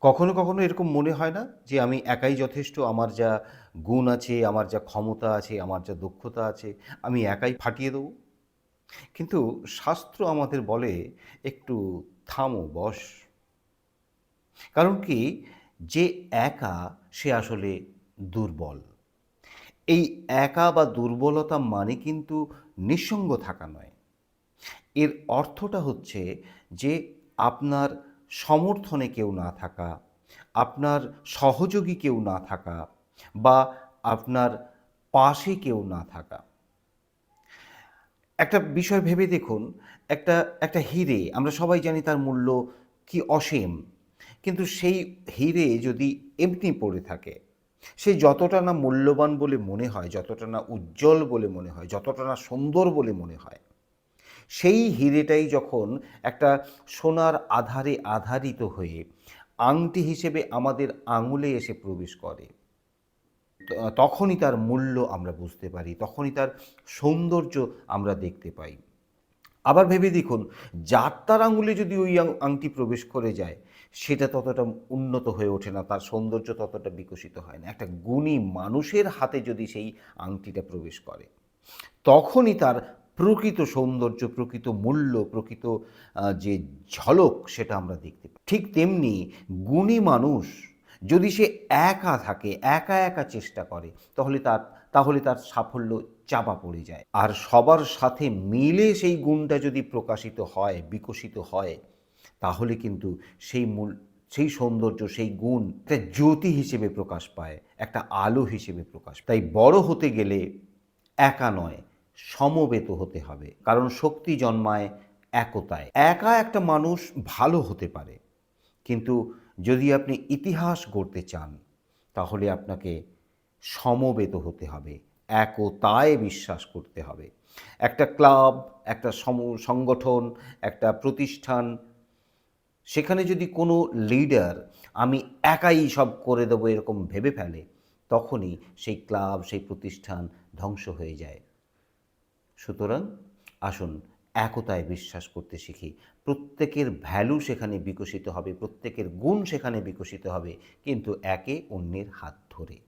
কখনো কখনো এরকম মনে হয় না যে আমি একাই যথেষ্ট, আমার যা গুণ আছে, আমার যা ক্ষমতা আছে, আমার যা দক্ষতা আছে, আমি একাই ফাটিয়ে দেবো? কিন্তু শাস্ত্র আমাদের বলে, একটু থামো, বস। কারণ কি? যে একা, সে আসলে দুর্বল। এই একা বা দুর্বলতা মানে কিন্তু নিঃসঙ্গ থাকা নয়। এর অর্থটা হচ্ছে যে আপনার সমর্থনে কেউ না থাকা, আপনার সহযোগী কেউ না থাকা বা আপনার পাশে কেউ না থাকা। একটা বিষয় ভেবে দেখুন, একটা একটা হিরে, আমরা সবাই জানি তার মূল্য কি অসীম, কিন্তু সেই হিরে যদি এমনি পড়ে থাকে, সে যতটা না মূল্যবান বলে মনে হয়, যতটা না উজ্জ্বল বলে মনে হয়, যতটা না সুন্দর বলে মনে হয় সেই হিরেটাই যখন একটা সোনার আধারে আধারিত হয়ে আংটি হিসেবে আমাদের আঙুলে এসে প্রবেশ করে, তখনই তার মূল্য আমরা বুঝতে পারি, তখনই তার সৌন্দর্য আমরা দেখতে পাই। আবার ভেবে দেখুন যাত্রার আঙুলে যদি ওই আংটি প্রবেশ করে যায়, সেটা ততটা উন্নত হয়ে ওঠে না, তার সৌন্দর্য ততটা বিকশিত হয় না। একটা গুণী মানুষের হাতে যদি সেই আংটিটা প্রবেশ করে, তখনই তার প্রকৃত সৌন্দর্য, প্রকৃত মূল্য, প্রকৃত যে ঝলক সেটা আমরা দেখতে পাই ঠিক তেমনি গুণী মানুষ যদি সে একা থাকে, একা একা চেষ্টা করে, তাহলে তার তাহলে তার সাফল্য চাপা পড়ে যায়। আর সবার সাথে মিলে সেই গুণটা যদি প্রকাশিত হয়, বিকশিত হয়, তাহলে কিন্তু সেই মূল, সেই সৌন্দর্য, সেই গুণ একটা জ্যোতি হিসেবে প্রকাশ পায়, একটা আলো হিসেবে প্রকাশ তাই বড় হতে গেলে একা নয় সমবেত হতে হবে, কারণ শক্তি জন্মায় একতায়। একা একটা মানুষ ভালো হতে পারে, কিন্তু যদি আপনি ইতিহাস গড়তে চান, তাহলে আপনাকে সমবেত হতে হবে, একতায় বিশ্বাস করতে হবে। একটা ক্লাব, একটা সম- সংগঠন, একটা প্রতিষ্ঠান, সেখানে যদি কোনো লিডার, আমি একাই সব করে দেবো এরকম ভেবে ফেলে, তখনই সেই ক্লাব, সেই প্রতিষ্ঠান ধ্বংস হয়ে যায়। সুতরাং আসুন একতায় বিশ্বাস করতে শিখি। প্রত্যেকের ভ্যালু সেখানে বিকশিত হবে, প্রত্যেকের গুণ সেখানে বিকশিত হবে, কিন্তু একে অন্যের হাত ধরে।